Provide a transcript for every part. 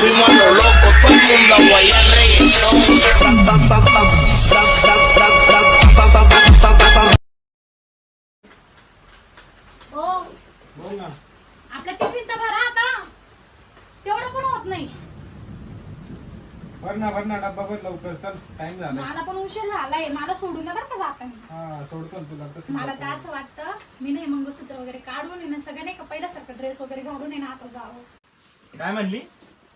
fuimos a lo loco, todo el mundo a तर भरा आता. तेवढं पण होत नाही. भर लवकर. चल मला पण उशीर झालाय. मला सोडू नका सोडतो तुला. तसं मला तर असं वाटतं मी नाही मंगळसूत्र वगैरे काढून आहे सगळं नाही का पहिल्यासारखं ड्रेस वगैरे घालून आहे आता जावं. काय म्हणली?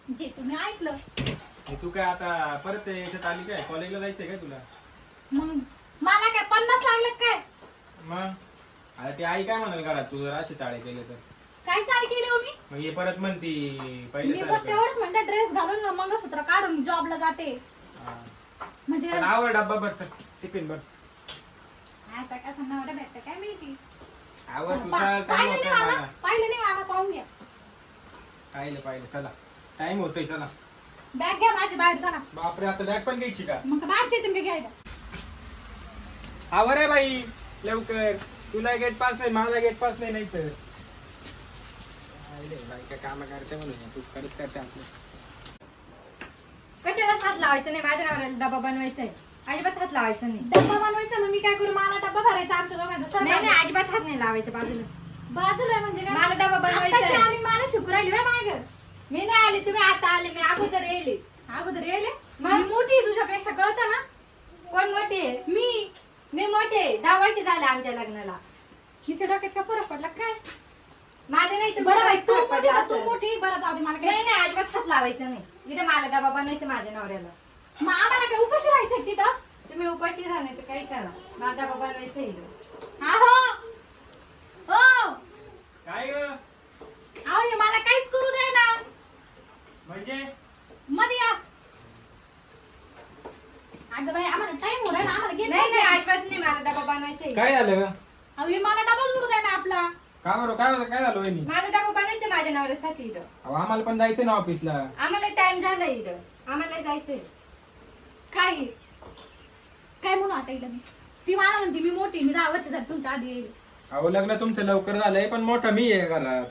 जे तुम्ही ऐकलं. तू काय आता परत याच्यात आली काय? कॉलेजला जायचंय काय तुला? मग मला काय पन्नास लागले काय? मग? आता ती आई काय म्हणाल घरात? तू जर असे ताळे केले तर. काय चाल केली हो मी? मग हे परत म्हणती मी पहिले एवढंच म्हणते ड्रेस घालून मंगळसूत्र काढून जॉबला जाते. म्हणजे पण आवड डब्बा भर चल टिफिन भर. असं कसं नवरा भेटतं काय माहिती? आवड पा- तुझा टाइम पाहिलं नाही मला मला पाहिलं नाही मला पाहून घ्या. पाहिलं पाहिलं चला. टाइम होतोय चला. बॅग घ्या माझी बाहेर चला. बापरे आता बॅग पण घ्यायची का? मग बाहेरचे तुम्ही घ्यायला. आवर आहे बाई लवकर. तुला गेट पास नाही माझा गेट पास नाही नाही तर काम करते म्हणून तू करत करते आपलं. कशाला हात लावायचं नाही माझ्या नवऱ्याला डबा बनवायचा आहे अजिबात हात लावायचं नाही. डब्बा बनवायचा मग मी काय करू मला डब्बा भरायचा आमच्या दोघांचा सर. नाही नाही अजिबात हात नाही लावायचं बाजूला. बाजूला आहे म्हणजे काय? मला डबा बनवायचा आहे. आत्ताची आली मला शिकू राहिली बाय माग. मी नाही आले तुम्ही आता आले मी अगोदर येईल. अगोदर येले? मी मोठी आहे तुझ्यापेक्षा कळतं ना? कोण मोठे आहे? मी. मी मोठे आहे. दहा वर्ष झाले आमच्या लग्नाला. हिच्या डोक्यात काय फरक पडला काय? माझे नाही तर बरं बाई तू मोठी तू. मोठी? बरं जाऊ दे मला नाही काय? नाही अजिबात हात लावायचं नाही. इथे मला डबा बनवायचा माझ्या नवऱ्याला. मग आम्हाला काय उपाशी राहायचं तिथं? तुम्ही उपाशी राहा नाही तर काही करा. डबा बनवायचा आहे इथं. आहो ओ काय ग अहो हे मला काहीच करू दे ना म्हणजे मध्ये या अगं बाई आम्हाला टाइम हो ना आम्हाला गेट नाही नाही अजिबात नाही मला काय झालं ग? अहो हे मला डबल ना आपला. का बरं काय होतं काय झालं वहिनी? माझा डबा बनवायचा माझ्या नवऱ्यासाठी इथं? अहो आम्हाला पण जायचं ना ऑफिसला आम्हाला टाइम झाला इथं. आम्हाला जायचंय. काय? काय म्हणू आता हिला मी? ती मला म्हणते मी मोठी मी दहा वर्षासाठी तुमच्या आधी येईल. अहो लग्न तुमचं लवकर झालंय पण मोठं मी आहे घरात.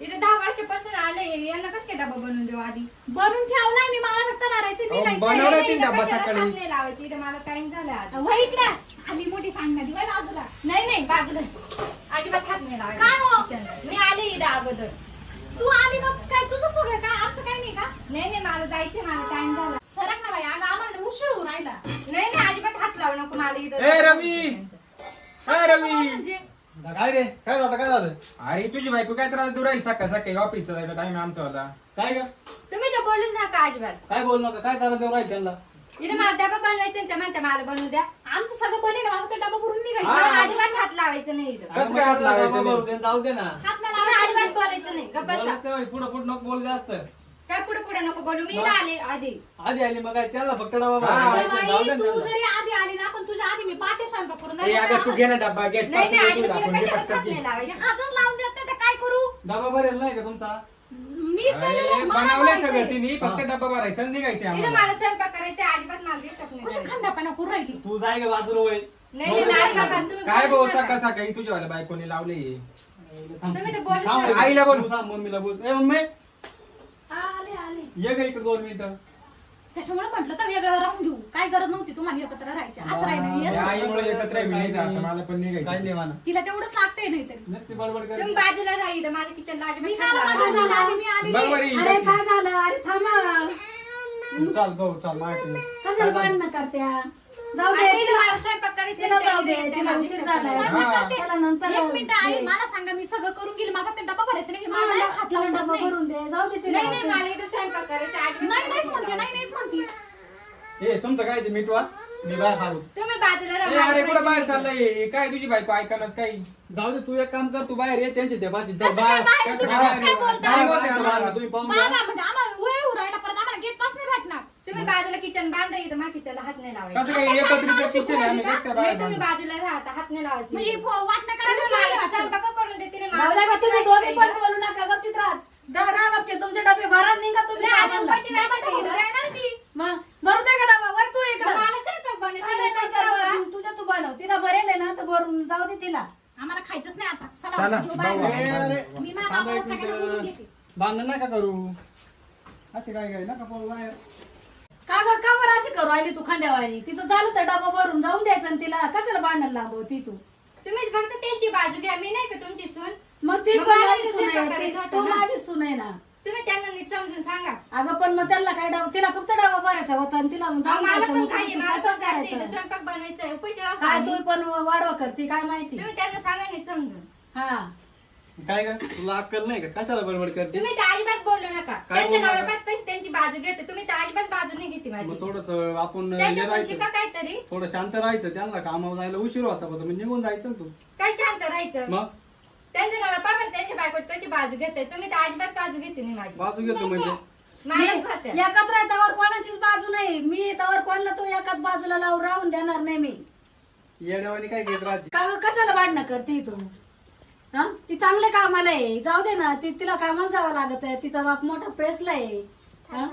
इथे दहा वर्षापासून आले यांना कसं डबा बनवून देऊ आधी? बनून ठेवलाय मी मला फक्त मारायचं अहो, बनवलं इथं डबा सकाळी. लावायची? इथं मला टाइम झाला. आता वय इकडे आली मोठी सांगणार ती वय बाजूला. नाही नाही बाजूला. अजिबात हात नाही लावायचा काय हो? किचनला. मी आले इथं अगोदर. तू आली मग काय तुझं सगळं काय? आमचं काय नाही का? नाही नाही मला जायचंय मला टाइम झाला. सरक ना बाई अगं आम्हाला उशीर होऊ राहिला. नाही नाही अजिबात हात लावू नको मला इथं ए रवी! ए रवी! म्हणजे? काय रे? काय झालं काय झालं? अरे तुझी बायको काय त्रास देऊ राहील सकाळ सकाळी? ऑफिसचा जायचा टाइम आमचा होता काय ग? तुम्ही तर बोलूच नका अजिबात. काय बोल नका? काय त्याला देऊ राहील त्यांना? इथे मला डबा बनवायचा आहे, ते म्हणते मला बनवू द्या. आमचं सगळं बनेल मला फक्त डबा भरून हा. निघायचं अजिबात हात लावायचं नाही इथं कसं काय हात लावायचं नाही? बरोबर जाऊ दे ना हात नाही लावायचा. अजिबात बोलायचं नाही गप्प बसा. बोलत नाही पुढे पुढे नको बोल जास्त काय पुढे पुढे नको बोलू मी इथं आले आधी आधी आली मग काय त्याला फक्त डबा हा. भरायचा. अगं जाऊ दे बाई, ना तू. जरी आधी आली ना पण तुझ्या आधी मी पाठी स्वयंपाक करून ए अगं तू घे ना डब्बा गेट नाही नाही पासून अजिबात आपण तिला घे कशाला पटकन हात घे. नाही लावायचे हातच लावून देत नाही तर काय करू डबा भरेल नाही का तुमचा मी अरे, केलेलं मला बनवलंय माहिती सगळं. तिने. फक्त डब्बा भरायचा आणि निघायचं इथं आम्हाला. मला स्वयंपाक करायचा अजिबात मला दिसत कशी नाही. खंडापणा करू राहिली? तू जाय ग बाजूला वय नाही नाही नाही बाबा, तुम्ही काय बोलूच भाऊ नका. सकाळ सकाळी तुझ्या वाल्या बायकोने लावले तुम्ही तर बोलूच थांब रे. नका. आईला बोलू. थांब मम्मीला बोल. ए मम्मी. आले आले. ये ग इकडे दोन मिनिटं. त्याच्यामुळे म्हटलं तर वेगळं राहून घेऊ काय गरज नव्हती तुम्हाला एकत्र राहायची. असं राहिलं. या हे असं. आईमुळे एकत्र मी नाही जात. मला पण काय नाही निघायचं म्हणा. तिला तेवढंच लागतंय नाहीतरी नसती बडबड कर तुम्ही बाजूला राहा इथं. माझ्या किचनला मी काल हात माझं लावायचा झालं. नाही. आधी मी बघ आली बरं अरे कशी. काय झालं? अरे थांबा चाल गो चाल माहिती कसं भांडणं करत्या? जाऊ दे. तिला मला स्वयंपाक करायचा तिला जाऊ दे. तिला उशीर नाही. झालाय. स्वयंपाक. करते. त्याला नंतर एक मिनिट आई दे. मला सांगा मी सगळं करून गेली. मला फक्त डबा भरायचं नाही. मला हा, हात लावून डबा नाही. भरून दे. जाऊ दे तिला. नाही नाही मला इथं स्वयंपाक करायचा अजिबात नाही नाहीच म्हणते नाही. नाही नाहीच म्हणते. ए तुमचं काय ते मिटवा मी बाहेर खाऊ तुम्ही बाजूला ए, राहा अरे कुठं बाहेर चाललंय काय तुझी बायको ऐकणच काही जाऊ दे तू एक काम कर तू बाहेर ये त्यांचे ते कसं काय बाहेर तुम्ही काय कसं काय बाहेर? बोलता काय बाहेर बोलते बाहेर आम्हाला? तुम्ही पाहून घ्या बाबा म्हणजे आम्हाला वेळ होऊ राहिला परत आम्हाला गेट पास नाही भेटणार तुम्ही बाजूला किचन बांधा इथं माझ्या किचनला हात नाही लावायचा कसं काय एकत्रित किचन आहे आम्ही कसं काय बाहेर नाही तुम्ही बांधू? बाजूला राहता हात नाही लावायचे म्हणजे तुम्ही फो- वाटणं करायला मला चालली वाटतं. स्वयंपाक करून देते नाही, मला भावल्या का तुम्ही बसायचं दोघी पण इथं. बोलू नका गप्पीत राहत जा राहा तुमचे डबे भरा निघा तुम्ही नाही, आम्ही कामाला. उपाशी नाही डबा तर बसायचं. भरून राहणार ती. मग भरू दे का डबा वय तू इकडं मला स्वयंपाक बनवायचा अरे, नाही, नंतर नंतर बघा. तू- तुझ्या तू बनव तिला भरेल आहे ना तर भरून जाऊ दे तिला. आम्हाला खायचंच नाही आता. चला, चला घेऊ बाहेर. जाऊ. ए, अरे मी माझ्या थांबा एक बाबाला सगळं बोलून मिनिट घेते भांडण नका करू. असे काय काय नका बोलू बाहेर. का ग का बरं अशी करू राहिली तू खांद्यावारी तिचं झालं तर डबा भरून जाऊन द्यायचं आणि तिला कशाला भांडण लांबवती तू? तुम्ही फक्त त्यांची बाजू घ्या. मी नाही का तुमची सून? मग ती मग पण मला माझी दुसरी सून आहे. प्रकारे ती-. माझी सून आहे ना. समजून सांगा. अगं पण मग त्यांना काय डबा तिला फक्त डबा भरायचा होता आणि तिला मग जाऊन मला द्यायचं, पण मग काही मला पण स्वयंपाक जायचंय, करायचा. स्वयंपाक बनवायचा आहे, उपाशी काय तू पण वाढवा करते काय माहिती. तुम्ही त्यांना सांगा नीट समजून. हा. काय का तुला अक्कल नाही का? कशाला बडबड करते? तुम्ही तर अजिबात बोलू नका. काय त्यांच्या बोलू नका? नवऱ्यापास तशी त्यांची बाजू घेते. तुम्ही तर अजिबात बाजू नाही घेते माझी. मग थोडस आपण हे त्यांच्याकडून शिका राहायचं काहीतरी. थोडं शांत राहायचं. त्यांना कामावर जायला उशीर होता पण निघून जायचं ना तू. काय शांत राहायचं? मग? त्यांच्या नवरा पाहा त्यांच्या बायकोत कशी बाजू घेते? तुम्ही तर अजिबात बाजू घेते नाही माझी. बाजू घेतो म्हणजे? मलाच. मी एकत्र आहे त्यावर कोणाचीच बाजू नाही. मी त्यावर कोणाला तो एकाच बाजूला लावून राहून देणार नाही मी. येड्यावानी काय घेत राहते? का ग कशाला भांडणं करते तू हा? ती चांगल्या कामाला आहे. जाऊ दे ना ती तिला कामाला जावं लागत आहे. तिचा बाप मोठा प्रेसला आहे. हा?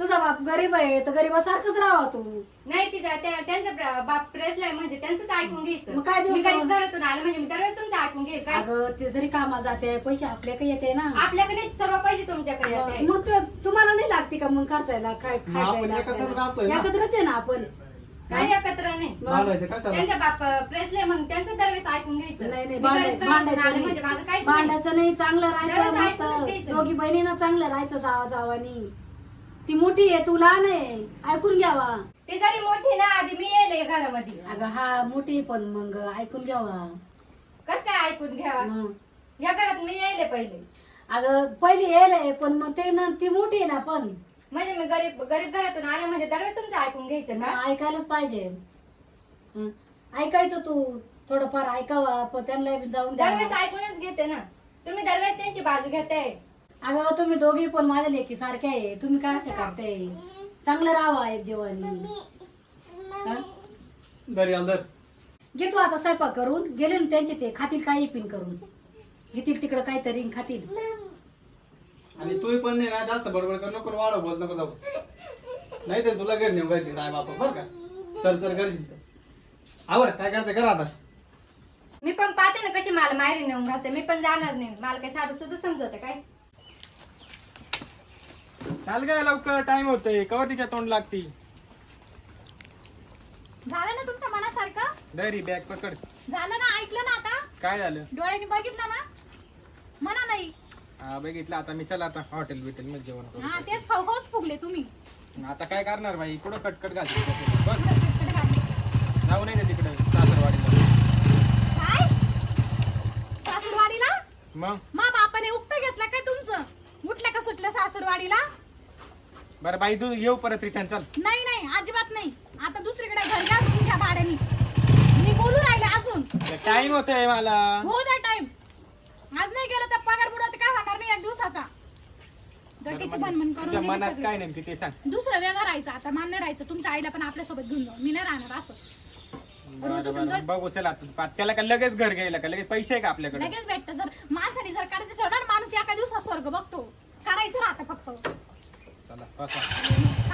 तुझा बाप गरीब आहे तर गरीबासारखंच राहावा तू. नाही तिचा त्या- त्यांचा प्र- बाप प्रेसलाय म्हणजे त्यांचंच ऐकून घ्यायचं. मग काय देऊ मी जाऊन? गरीब घरातून आलं म्हणजे मी दरवेळेस तुमचं ऐकून घेईल काय? अगं ते जरी कामाला जाते पैसे आपल्याकडे येते ना. आपल्याकडे सर्व पैसे तुमच्याकडे येते. मग तू- तुम्हाला नाही लागते का मग खर्चायला काय मग आपण एकत्र राहतोय ना. एकत्रच आहे ना आपण. काही एकत्र नाही? भांडायचं कशाला? त्यांचा बाप प्रेसलाय म्हणून त्यांचं दरवेळेस ऐकून घ्यायचं. नाही नाही मी गरीब भांडायचं घरातून भांडायचं आले म्हणजे माझं नाही काहीच नाही. भांडायचं नाही चांगलं राहायचं ऐकूनच मस्त. घ्यायचं. दोघी बहिणीनं चांगलं राहायचं जावा जावानी ती मोठी आहे तू लहान आहे. ऐकून घ्यावा. ते जरी मोठी ना आधी मी येईल घरामध्ये. अगं हा मोठी आहे पण मग ऐकून घ्यावा. कस काय ऐकून घ्यावा? मग. या घरात मी येईल पहिले. अगं पहिली यायला पण मग ते ना ती मोठी आहे ना पण. म्हणजे मी गरीब गरीब घरातून आले म्हणजे दरवेळेस तुमचं ऐकून घ्यायचं ना? ऐकायलाच पाहिजे. हं. ऐकायचं तू. थोडंफार ऐकावा पण त्यांना बी जाऊन दरवेळेस ऐकूनच घेते ना. तुम्ही दरवेळेस त्यांची बाजू घेते अगं तुम्ही दोघी पण माझ्या लेकी सारख्या आहे. तुम्ही काय असं करते चांगलं राहावा एक जीवानी हं? दरी अंदर. घे तू आता स्वयंपाक करून. गेले ना त्यांचे ते खातील काही पिन करून. घेतील तिकडं काहीतरी आणि खातील. आणि तू पण नाही ना जास्त बडबड कर नको वाढव बोल नको जाऊ. नाही तर तुला घरी नेऊन घालतील काय बापा बरं का? सर सर करशील तर आवर काय करते? करा आता. मी पण पाहते ना कशी मला माहेरी नेऊन घालते मी पण जाणार नाही. मला काय साधं सुद्धा समजत काय चाल काय लवकर. टाइम होतोय. कवर तिच्या तोंड लागती झालं ना तुमच्या मनासारखं? डैरी बॅग पकड. झालं ना? ऐकलं ना आता? काय झालं? डोळ्यांनी बघितलं ना? म्हणा नाही. हा बघितलं. आता मी चला आता हॉटेल बिटेल मध्ये जेवण करू हा तेच खाऊ खाऊच फुगले तुम्ही. आता काय करणार बाई कुठं कटकट घालते? बस. इकडे घाल. जाऊ नाही तिकडे सासरवाडीला. काय? सासूरवाडीला? मग? मा बापाने उक्त घेतलं काय तुमचं? उठलं का सुटलं सासूरवाडीला? बरं बाई तू येऊ परत रिटर्न चल. नाही नाही अजिबात नाही. आता दुसरीकडे घर घ्या तुमच्या भाड्याने. मी बोलू राहिले अजून. टाइम होतोय मला. हो द्या टाइम आज नाही गेलो तर पगार बुडा काय होणार नाही एक दिवसाचा? डोक्याची भनभन करून तुझ्या दिली मनात सगळी. काय नेमकी ते सांग. दुसरं वेगळं राहायचं आता मान्य राहायचं. तुमच्या आईला पण आपल्यासोबत घेऊन जाऊ. मी नाही राहणार असं. बरं, रोज उठून बरं. दोन- बघू चला आता. त्याला का लगेच घर घ्यायला का? लगेच पैसे आहे का आपल्याकडे? लगेच भेटतं. जर माणसाने जर करायचं ठेवणार माणूस एका दिवसात स्वर्ग बघतो. करायचं राहतं फक्त. चला बसा सांग.